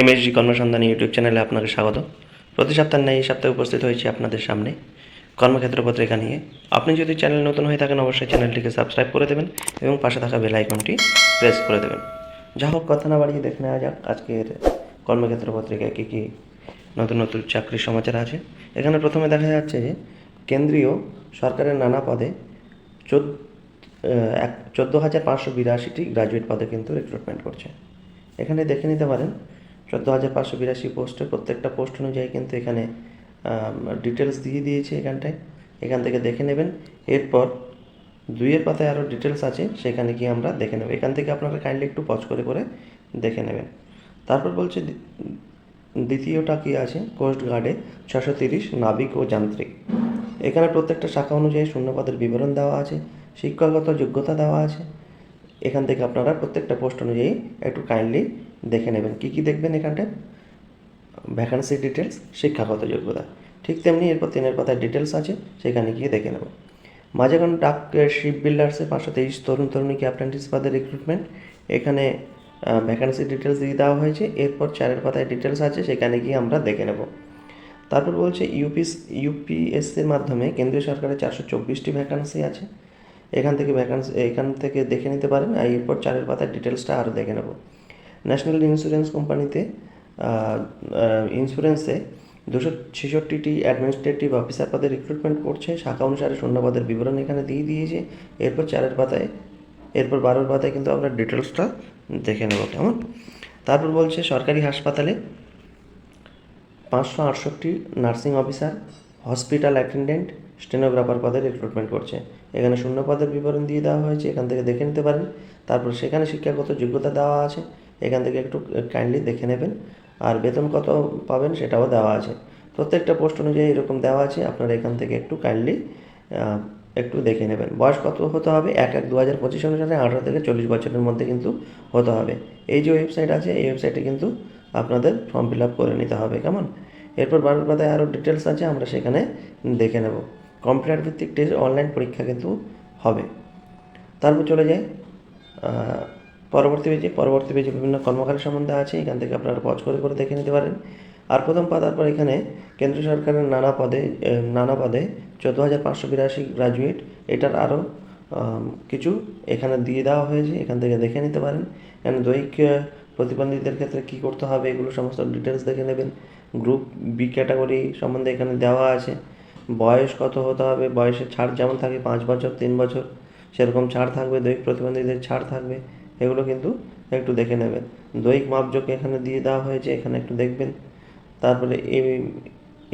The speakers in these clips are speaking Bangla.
এমএসজি কর্মসন্ধানী ইউটিউব চ্যানেলে আপনাকে স্বাগত। প্রতি সপ্তাহে ন্যায় এই সপ্তাহে উপস্থিত হয়েছি আপনাদের সামনে কর্মক্ষেত্র পত্রিকা নিয়ে। আপনি যদি চ্যানেল নতুন হয়ে থাকেন, অবশ্যই চ্যানেলটিকে সাবস্ক্রাইব করে দেবেন এবং পাশে থাকা বেল আইকনটি প্রেস করে দেবেন। যা হোক, কথা না বাড়িয়ে দেখে নেওয়া যাক আজকের কর্মক্ষেত্র পত্রিকায় কী কী নতুন নতুন চাকরির সমাচার আছে। এখানে প্রথমে দেখা যাচ্ছে যে কেন্দ্রীয় সরকারের নানা পদে চোদ্দ এক, চোদ্দ হাজার পাঁচশো বিরাশিটি গ্রাজুয়েট পদে কিন্তু রিক্রুটমেন্ট করছে। এখানে দেখে নিতে পারেন চোদ্দ হাজার পাঁচশো বিরাশি পোস্টে প্রত্যেকটা পোস্ট অনুযায়ী কিন্তু এখানে ডিটেলস দিয়ে দিয়েছে এখানটায়। এখান থেকে দেখে নেবেন। এরপর দুইয়ের পাতায় আরও ডিটেলস আছে, সেখানে গিয়ে আমরা দেখে নেব। এখান থেকে আপনারা কাইন্ডলি একটু পজ করে করে দেখে নেবেন। তারপর বলছে দ্বিতীয়টা কি আছে? কোস্ট গার্ডে ছশো তিরিশ নাবিক ও যান্ত্রিক। এখানে প্রত্যেকটা শাখা অনুযায়ী শূন্যপদের বিবরণ দেওয়া আছে, শিক্ষাগত যোগ্যতা দেওয়া আছে। এখান থেকে আপনারা প্রত্যেকটা পোস্ট অনুযায়ী একটু কাইন্ডলি দেখে নেবেন। কি কি দেখবেন এখানটায়? ভ্যাকান্সি ডিটেলস শিক্ষাগত যোগ্যতা। ঠিক তেমনি এরপর তিনের পাতায় ডিটেলস আছে, সেখানে গিয়ে দেখে নেব। মাঝেখানে ডাক শিপ বিল্ডার্সে পাঁচশো তেইশ তরুণ তরুণীকে অ্যাপ্রেন্টিস পদে রিক্রুটমেন্ট এখানে ভ্যাকান্সি ডিটেলস দিয়ে দেওয়া হয়েছে। এরপর চারের পাতায় ডিটেলস আছে, সেখানে গিয়ে আমরা দেখে নেব। তারপর বলছে ইউপি ইউপিএসসির মাধ্যমে কেন্দ্রীয় সরকারের চারশো চব্বিশটি ভ্যাকান্সি আছে। এখান থেকে ভ্যাকান্সি এখান থেকে দেখে নিতে পারেন, আর এরপর চারের পাতার ডিটেলসটা আরও দেখে নেব। ন্যাশনাল ইন্স্যুরেন্স কোম্পানিতে ইন্স্যুরেন্সে দুশো ছেষট্টিটি অ্যাডমিনিস্ট্রেটিভ অফিসার পদে রিক্রুটমেন্ট করছে। শাখা অনুসারে শূন্যপদের বিবরণ এখানে দিয়ে দিয়েছে। এরপর চারের পাতায়, এরপর বারোর পাতায় কিন্তু আমরা ডিটেলসটা দেখে নেব কেমন। তারপর বলছে, সরকারি হাসপাতালে পাঁচশো আটষট্টি nursing officer, hospital attendant, stenographer পদে রিক্রুটমেন্ট করছে। এখানে শূন্য পদের বিবরণ দিয়ে দেওয়া হয়েছে, এখান থেকে দেখে নিতে পারেন। তারপর সেখানে শিক্ষাগত যোগ্যতা দেওয়া আছে। এখান থেকে একটু কাইন্ডলি দেখে নেবেন। আর বেতন কত পাবেন সেটাও দেওয়া আছে। প্রত্যেকটা পোস্ট অনুযায়ী এরকম দেওয়া আছে আপনারা এখান থেকে একটু কাইন্ডলি একটু দেখে নেবেন। বয়স কত হতে হবে? এক এক দু হাজার পঁচিশ অনুসারে আঠারো থেকে চল্লিশ বছরের মধ্যে কিন্তু হতে হবে। এই যে ওয়েবসাইট আছে এই ওয়েবসাইটে কিন্তু আপনাদের ফর্ম ফিল আপ করে নিতে হবে কেমন? এরপর বারোর আরও ডিটেলস আছে আমরা সেখানে দেখে নেব। কম্পিউটার ভিত্তিক টেস্ট অনলাইন পরীক্ষা কিন্তু হবে। তারপর চলে আহ, পরবর্তী পেজে পরবর্তী পেজে বিভিন্ন কর্মকারী সম্বন্ধে আছে, এখান থেকে আপনারা পজ করে করে দেখে নিতে পারেন। আর প্রথম পাতার পর এখানে কেন্দ্র সরকারের নানা পদে নানা পদে চোদ্দ হাজার পাঁচশো বিরাশি গ্রাজুয়েট এটার আরও কিছু এখানে দিয়ে দেওয়া হয়েছে, এখান থেকে দেখে নিতে পারেন। এখানে দৈহিক প্রতিবন্ধীদের ক্ষেত্রে কী করতে হবে, এগুলো সমস্ত ডিটেলস দেখে নেবেন। গ্রুপ বি ক্যাটাগরি সম্বন্ধে এখানে দেওয়া আছে। বয়স কত হতে হবে, বয়সের ছাড় যেমন থাকে, পাঁচ বছর, তিন বছর, সেরকম ছাড় থাকবে, দৈহিক প্রতিবন্ধীদের ছাড় থাকবে। এগুলো কিন্তু একটু দেখে নেবেন। দৈহিক মাপযোগ এখানে দিয়ে দেওয়া হয়েছে, এখানে একটু দেখবেন। তারপরে এই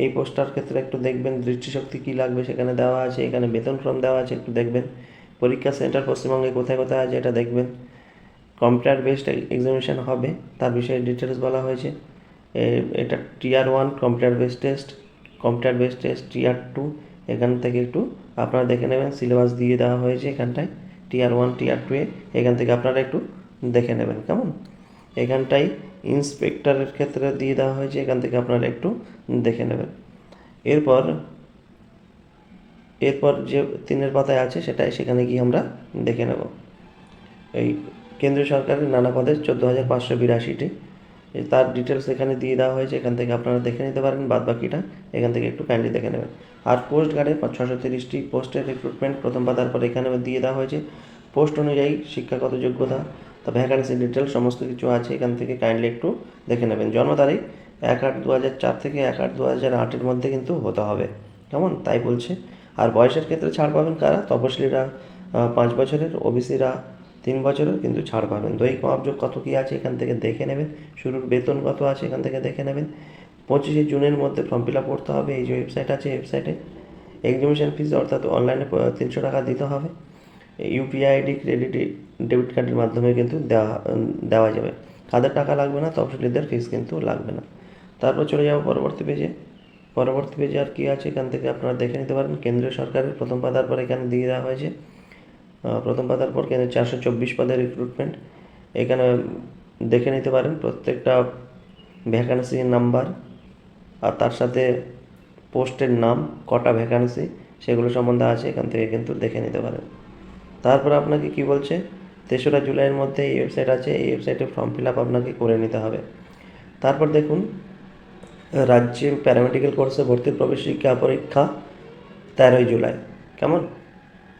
এই পোস্টার ক্ষেত্রে একটু দেখবেন দৃষ্টিশক্তি কী লাগবে সেখানে দেওয়া আছে, এখানে বেতন ক্রম দেওয়া আছে, একটু দেখবেন। পরীক্ষা সেন্টার পশ্চিমবঙ্গে কোথায় কোথায় আছে এটা দেখবেন। কম্পিউটার বেসড এক্সামিনেশন হবে, তার বিষয়ে ডিটেলস বলা হয়েছে। এটা tier one computer base test, computer base test tier two, এখান থেকে একটু আপনারা দেখে নেবেন, সিলেবাস দিয়ে দেওয়া হয়েছে এখানটায়। টিয়ার ওয়ান টিয়ার টু এখান থেকে আপনারা একটু দেখে নেবেন, কেমন? এখানটাই ইন্সপেক্টরের ক্ষেত্রে দিয়ে দেওয়া হয়েছে, এখান থেকে আপনারা একটু দেখে নেবেন। এরপর এরপর যে তিনের পাতায় আছে সেটাই সেখানে গিয়ে আমরা দেখে নেব। এই কেন্দ্রীয় সরকারের নানা পদে চোদ্দ হাজার পাঁচশো বিরাশিটি তার ডিটেলস এখানে দিয়ে দেওয়া হয়েছে, এখান থেকে আপনারা দেখে নিতে পারেন বাদ বাকিটা এখান থেকে একটু কাইন্ডলি দেখে নেবেন। আর পোস্ট গার্ডে ছশো তিরিশটি পোস্টের রিক্রুটমেন্ট প্রথম পাতার পর এখানে দিয়ে দেওয়া হয়েছে। পোস্ট অনুযায়ী শিক্ষাগত যোগ্যতা, তা ভ্যাকান্সি ডিটেলস সমস্ত কিছু আছে, এখান থেকে কাইন্ডলি একটু দেখে নেবেন। জন্ম তারিখ এক আট দু হাজার চার থেকে এক আট দু হাজার আটের মধ্যে কিন্তু হতে হবে। কেমন? তাই বলছে। আর বয়সের ক্ষেত্রে ছাড় পাবেন কারা? তপশিলীরা পাঁচ বছরের ওবিসিরা তিন বছরের, কিন্তু ছাড় পাবেন। দৈহিক মাপযোগ কত কী আছে এখান থেকে দেখে নেবেন। শুরুর বেতন কত আছে এখান থেকে দেখে নেবেন। পঁচিশে জুনের মধ্যে ফর্ম ফিল আপ করতে হবে, এই যে ওয়েবসাইট আছে ওয়েবসাইটে এক্সিবিশন ফিস অর্থাৎ অনলাইনে তিনশো টাকা দিতে হবে। ইউপিআই আইডি ক্রেডিট ডেবিট কার্ডের মাধ্যমে কিন্তু দেওয়া দেওয়া যাবে। কাদের টাকা লাগবে না, তফসিলিদের ফিস কিন্তু লাগবে না। তারপর চলে যাব পরবর্তী পেজে পরবর্তী পেজে আর কী আছে এখান থেকে আপনারা দেখে নিতে পারেন। কেন্দ্রীয় সরকারের প্রথম পাতার পর এখানে দিয়ে দেওয়া হয়েছে। প্রথম পাতার পর কেন্দ্রের চারশো চব্বিশ পদের রিক্রুটমেন্ট এখানে দেখে নিতে পারেন প্রত্যেকটা ভ্যাকান্সির নাম্বার আর তার সাথে পোস্টের নাম, কটা ভ্যাকান্সি সেগুলো সম্বন্ধে আছে, এখান থেকে কিন্তু দেখে নিতে পারেন। তারপর আপনাকে কি বলছে? তেসরা জুলাইয়ের মধ্যে এই ওয়েবসাইট আছে, এই ওয়েবসাইটে ফর্ম ফিল আপ আপনাকে করে নিতে হবে। তারপর দেখুন, রাজ্যে প্যারামেডিক্যাল কোর্সে ভর্তির প্রবেশিকা পরীক্ষা তেরোই জুলাই। কেমন?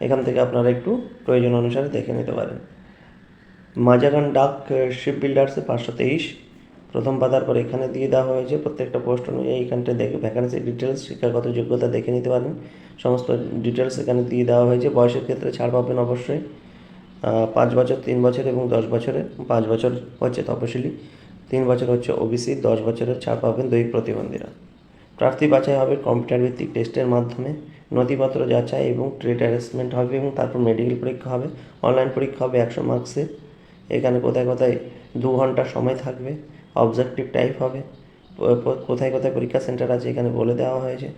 এখান থেকে আপনারা একটু প্রয়োজন অনুসারে দেখে নিতে পারেন। মাজাগান ডাক শিপ বিল্ডার্সে পাঁচশো তেইশ। প্রথম পাতার পর এখানে দিয়ে দেওয়া হয়েছে প্রত্যেকটা পোস্ট অনুযায়ী এইখানটা দেখে ভ্যাকান্সি ডিটেলস শিক্ষাগত যোগ্যতা দেখে নিতে পারেন। সমস্ত ডিটেলস এখানে দিয়ে দেওয়া হয়েছে। বয়সের ক্ষেত্রে ছাড় পাবেন অবশ্যই। পাঁচ বছর, তিন বছর এবং দশ বছরের, পাঁচ বছর হচ্ছে তপশিলি, তিন বছর হচ্ছে ওবিসি, দশ বছরের ছাড় পাবেন দৈহিক প্রতিবন্ধীরা। প্রার্থী বাছাই হবে কম্পিউটার ভিত্তিক টেস্টের মাধ্যমে। নথিপত্র যাচাই এবং ট্রেড অ্যারেসমেন্ট হবে এবং তারপর মেডিকেল পরীক্ষা হবে। অনলাইন পরীক্ষা হবে একশো মার্কসের এখানে কোথায় কোথায় দু ঘণ্টা সময় থাকবে অবজেক্টিভ টাইপ হবে। কোথায় কোথায় পরীক্ষা সেন্টার আছে এখানে বলে দেওয়া হয়েছে।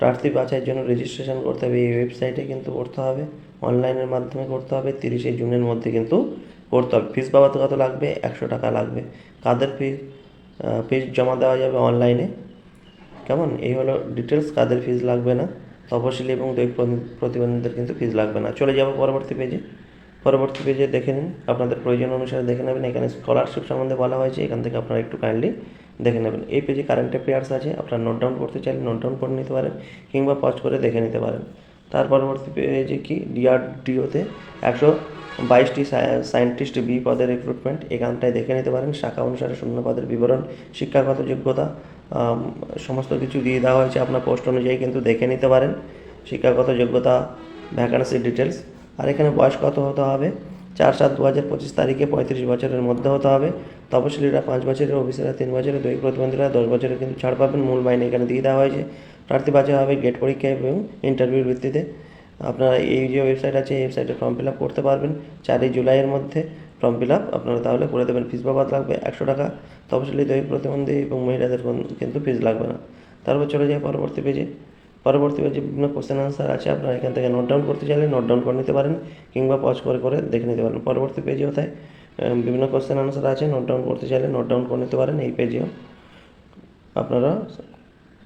প্রার্থী বাছাইয়ের জন্য রেজিস্ট্রেশন করতে হবে, এই ওয়েবসাইটে কিন্তু করতে হবে। অনলাইনের মাধ্যমে করতে হবে, তিরিশে জুনের মধ্যে কিন্তু করতে হবে। ফিস বাবদ কত লাগবে? একশো টাকা লাগবে। কাদের ফিস ফিস জমা দেওয়া যাবে অনলাইনে কেমন? এই হলো ডিটেলস কাদের ফিস লাগবে না? তপশিলি এবং দৈহিক প্রতিবন্ধীদের কিন্তু ফিজ লাগবে না। চলে যাব পরবর্তী পেজে পরবর্তী পেজে দেখে নিন। আপনাদের প্রয়োজন অনুসারে দেখে নেবেন। এখানে স্কলারশিপ সম্বন্ধে বলা হয়েছে। এখান থেকে আপনারা একটু কাইন্ডলি দেখে নেবেন। এই পেজে কারেন্ট অ্যাফেয়ার্স আছে। আপনারা নোট ডাউন করতে চাইলে নোট ডাউন করে নিতে পারেন কিংবা পজ করে দেখে নিতে পারেন। তার পরবর্তী পেজে কি? ডিআরডিওতে একশো বাইশটি সায়েন্টিস্ট বি পদের রিক্রুটমেন্ট এখানটায় দেখে নিতে পারেন। শাখা অনুসারে শূন্য পদের বিবরণ, শিক্ষাগত যোগ্যতা সমস্ত কিছু দিয়ে দেওয়া হয়েছে আপনার পোস্ট অনুযায়ী, কিন্তু দেখে নিতে পারেন। শিক্ষাগত যোগ্যতা ভ্যাকান্সি ডিটেলস আর এখানে বয়স কত হতে হবে? চার সাত দু হাজার পঁচিশ তারিখে পঁয়ত্রিশ বছরের মধ্যে হতে হবে। তপশিলীরা পাঁচ বছরের অফিসাররা তিন বছরের, দৈহিক প্রতিবন্ধীরা দশ বছরের, কিন্তু ছাড় পাবেন। মূল মাইনে এখানে দিয়ে দেওয়া হয়েছে। প্রার্থী বাছাই হবে গেট পরীক্ষা এবং ইন্টারভিউর ভিত্তিতে। আপনারা এই যে ওয়েবসাইট আছে, এই ওয়েবসাইটে ফর্ম ফিল আপ করতে পারবেন। চারই জুলাইয়ের মধ্যে। ফর্ম ফিল আপ আপনারা তাহলে করে দেবেন। ফিস বাবদ লাগবে একশো টাকা। তপশিলি দৈহিক প্রতিবন্ধী এবং মহিলাদের কিন্তু ফিস লাগবে না। তারপর চলে যায় পরবর্তী পেজে পরবর্তী পেজে বিভিন্ন কোশ্চেন আনসার আছে। আপনারা এখান থেকে নোট ডাউন করতে চাইলে নোট ডাউন করে নিতে পারেন কিংবা পজ করে করে দেখে নিতে পারেন। পরবর্তী পেজে কোথায় বিভিন্ন কোশ্চেন আনসার আছে। নোট ডাউন করতে চাইলে নোট ডাউন করে নিতে পারেন এই পেজেও আপনারা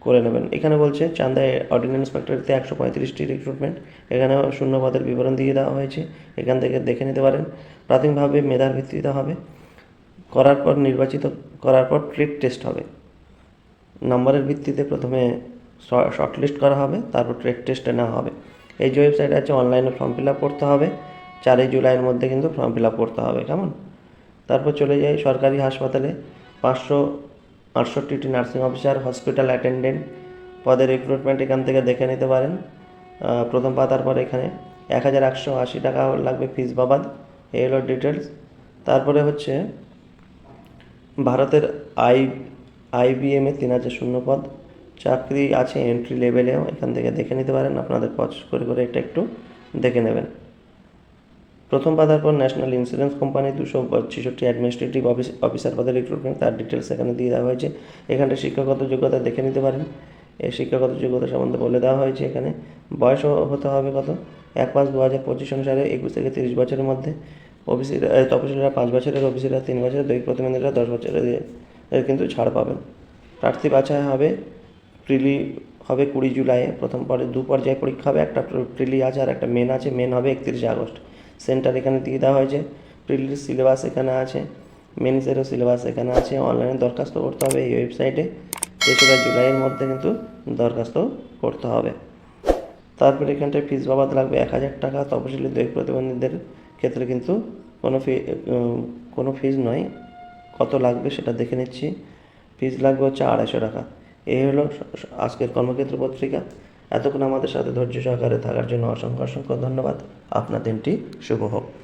করে নেবেন। এখানে বলছে, চান্দায় অর্ডিন্যান্স ফ্যাক্টরিতে একশো পঁয়ত্রিশটি রিক্রুটমেন্ট এখানেও শূন্য পদের বিবরণ দিয়ে দেওয়া হয়েছে। এখান থেকে দেখে নিতে পারেন। প্রাথমিকভাবে মেধার ভিত্তিতে হবে। করার পর নির্বাচিত, করার পর ট্রেড টেস্ট হবে। নম্বরের ভিত্তিতে প্রথমে শর্টলিস্ট করা হবে, তারপর ট্রেড টেস্টে নেওয়া হবে। এই যে ওয়েবসাইট আছে অনলাইনে ফর্ম ফিল আপ করতে হবে। চারই জুলাইয়ের মধ্যে কিন্তু ফর্ম ফিল আপ করতে হবে, কেমন? তারপর চলে যাই সরকারি হাসপাতালে। পাঁচশো আটষট্টিটি নার্সিং অফিসার, হসপিটাল অ্যাটেন্ডেন্ট। পদের রিক্রুটমেন্ট এখান থেকে দেখে নিতে পারেন। প্রথম পাতার পর এখানে এক হাজার একশো আশি টাকা লাগবে ফিস বাবাদ। এই হলো ডিটেলস তারপরে হচ্ছে ভারতের আই আইবিএমে তিন হাজার শূন্য পদ। চাকরি আছে এন্ট্রি লেভেলেও এখান থেকে দেখে নিতে পারেন। আপনাদের পজ করে করে এটা একটু দেখে নেবেন। প্রথম পাতার পর ন্যাশনাল ইন্স্যুরেন্স কোম্পানি দুশো ছেষট্টি অ্যাডমিনিস্ট্রেটিভ অফিস, অফিসার পদে রিক্রুটমেন্ট তার ডিটেলস এখানে দিয়ে দেওয়া হয়েছে। এখানটা শিক্ষাগত যোগ্যতা দেখে নিতে পারেন। এই শিক্ষাগত যোগ্যতা সম্বন্ধে বলে দেওয়া হয়েছে এখানে। বয়স হতে হবে কত? এক পাঁচ দু হাজার পঁচিশ অনুসারে একুশ থেকে তিরিশ বছরের মধ্যে। অফিসিরা তপশিলীরা পাঁচ বছরের, অফিসিরা তিন বছরের, দৈহিক প্রতিবন্ধীরা দশ বছরের কিন্তু ছাড় পাবেন। প্রার্থী বাছাই হবে প্রিলি, হবে কুড়ি জুলাইয়ে। প্রথম পরে দু পর্যায়ে পরীক্ষা হবে, একটা প্রিলি আছে আর একটা মেন আছে। মেন হবে একত্রিশে আগস্ট। সেন্টার এখানে দিয়ে দেওয়া হয়েছে। প্রিলির সিলেবাস এখানে আছে। মেনিসেরও সিলেবাস এখানে আছে। অনলাইনে দরখাস্ত করতে হবে এই ওয়েবসাইটে তেসরা জুলাইয়ের মধ্যে কিন্তু দরখাস্ত করতে হবে। তারপরে এখানটায় ফিস বাবদ লাগবে এক হাজার টাকা। তপশিলি দৈহিক প্রতিবন্ধীদের ক্ষেত্রে কিন্তু কোনো ফি কোনো ফিস নয়। কত লাগবে সেটা দেখে নিচ্ছি। ফিস লাগবে হচ্ছে আড়াইশো টাকা। এই হলো আজকের কর্মক্ষেত্র পত্রিকা। এতক্ষণ আমাদের সাথে ধৈর্য সহকারে থাকার জন্য অসংখ্য অসংখ্য ধন্যবাদ। আপনার দিনটি শুভ হোক।